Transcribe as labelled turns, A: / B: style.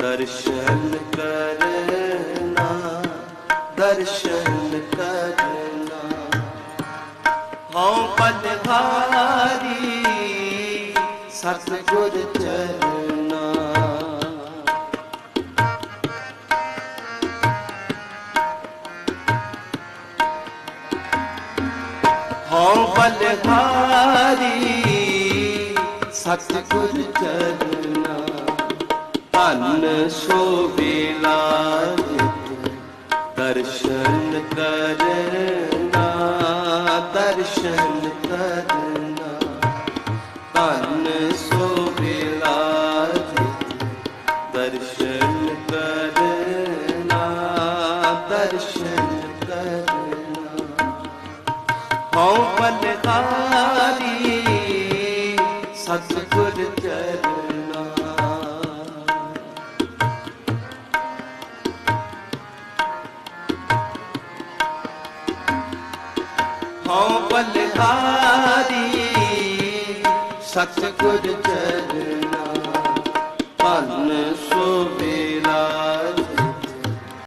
A: ਦਰਸ਼ਨ ਕਰਨਾ ਦਰਸ਼ਨ ਕਰਨਾ ਹਉ ਪਦ ਭਾਰੀ ਸਤਿਗੁਰ ਚਰਨਾ ਹਉ ਪਦ ਭਾਰੀ ਸਤਿਗੁਰ ਚਰਨਾ ਧੰਨ ਸੋ ਵੇਲਾ ਦਰਸ਼ਨ ਕਰਨਾ ਦਰਸ਼ਨ ਕਰਨਾ। ਧੰਨ ਸੋ ਵੇਲਾ ਦਰਸ਼ਨ ਕਰਨਾ ਦਰਸ਼ਨ ਕਰਨਾ। ਹਉ ਬਲਦਾਰੀ, ਸਤਿਗੁਰ ਚਰਨਾ। ਹਉ ਬਲਦਾਰੀ ਸਤਿਗੁਰ ਚਰਨਾ